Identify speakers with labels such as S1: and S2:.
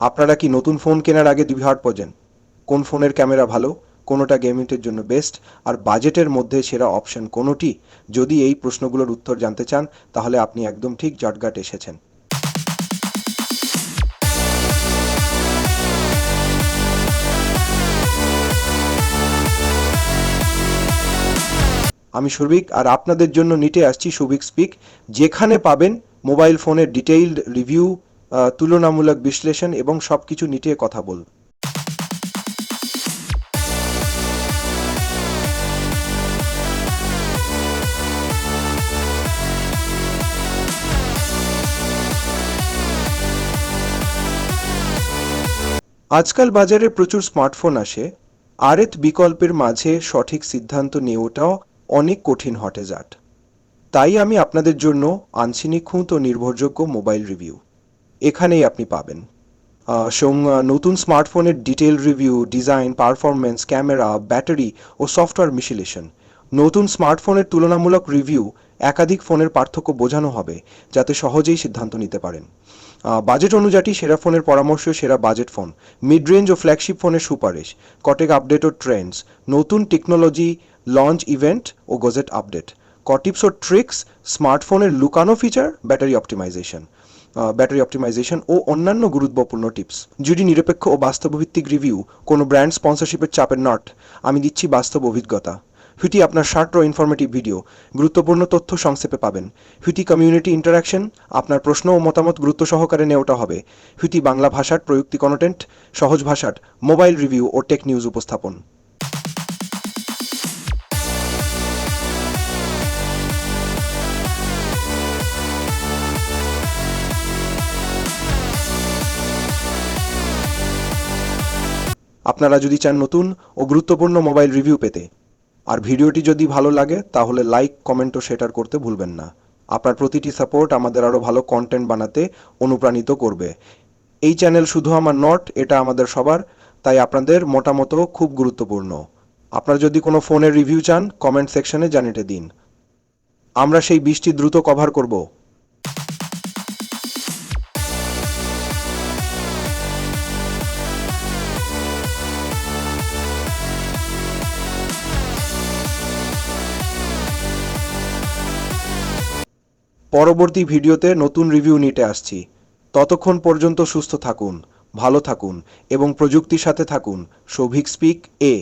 S1: আপনারা কি নতুন ফোন কেনার আগে দুইহাট পজেন? কোন ফোনের ক্যামেরা ভালো, কোনোটা গেমিংয়ের জন্য বেস্ট, আর বাজেটের মধ্যে সেরা অপশন কোনোটি? যদি এই প্রশ্নগুলোর উত্তর জানতে চান, তাহলে আপনি একদম ঠিক জটঘাট এসেছেন। আমি সুরভিক, আর আপনাদের জন্য নিটে আসছি সুভিক স্পিক। যেখানে পাবেন মোবাইল ফোনের ডিটেইলড রিভিউ তুলনামূলক বিশ্লেষণ এবং সব কিছু নিটে কথা বল। আজকাল বাজারে প্রচুর স্মার্টফোন আসে। আরেত বিকল্পের মাঝে সঠিক সিদ্ধান্ত নেওয়াটাও অনেক কঠিন হটে যাট। তাই আমি আপনাদের জন্য আনছি নিখুঁত ও নির্ভরযোগ্য মোবাইল রিভিউ। এখানেই আপনি পাবেন। নতুন স্মার্টফোনের detail review, design, performance, camera, battery ও সফটওয়্যার মিশিলেশন। নতুন স্মার্টফোনের তুলনামূলক রিভিউ একাধিক ফোনের পার্থক্য বোঝানো হবে, যাতে সহজেই সিদ্ধান্ত নিতে পারেন। বাজেট অনুযায়ী সেরা ফোনের পরামর্শ সেরা বাজেট ফোন মিড রেঞ্জ ও ফ্ল্যাগশিপ ফোনের সুপারিশ, কটেক আপডেট ও ট্রেন্ডস নতুন টেকনোলজি লঞ্চ ইভেন্ট ও গজেট আপডেট, কটিপস ও ট্রিক্স স্মার্টফোনের লুকানো feature battery optimisation battery optimisation ও অন্যান্য গুরুত্বপূর্ণ টিপস যদি নিরপেক্ষ ও বাস্তবভিত্তিক রিভিউ কোনো ব্র্যান্ড স্পন্সরশিপের চাপের নট আমি দিচ্ছি বাস্তব অভিজ্ঞতা। ফিটি আপনার শার্ট ও ইনফরমেটিভ ভিডিও গুরুত্বপূর্ণ তথ্য সংক্ষেপে পাবেন। ফিটি কমিউনিটি ইন্টারাকশন আপনার প্রশ্ন ও মতামত গুরুত্ব সহকারে নেওয়াটা হবে। ফিটি বাংলা ভাষার প্রযুক্তি কন্টেন্ট সহজ ভাষার মোবাইল রিভিউ ও টেক নিউজ উপস্থাপন। আপনারা যদি চান নতুন ও গুরুত্বপূর্ণ মোবাইল রিভিউ পেতে, আর ভিডিওটি যদি ভালো লাগে, তাহলে লাইক, কমেন্ট ও শেয়ার করতে ভুলবেন না। আপনার প্রতিটি সাপোর্ট আমাদের আরও ভালো কন্টেন্ট বানাতে অনুপ্রাণিত করবে। এই চ্যানেল শুধু আমার নট, এটা আমাদের সবার, তাই আপনাদের মতামতও খুব গুরুত্বপূর্ণ। আপনারা যদি কোনো ফোনের রিভিউ চান, কমেন্ট সেকশনে জানিয়ে দিন। আমরা সেই বৃষ্টি দ্রুত কভার করব। পরবর্তী ভিডিওতে নতুন রিভিউ নিতে আসছি। ততক্ষণ পর্যন্ত সুস্থ থাকুন, ভালো থাকুন এবং প্রযুক্তির সাথে থাকুন। সৌভিক স্পিক এ।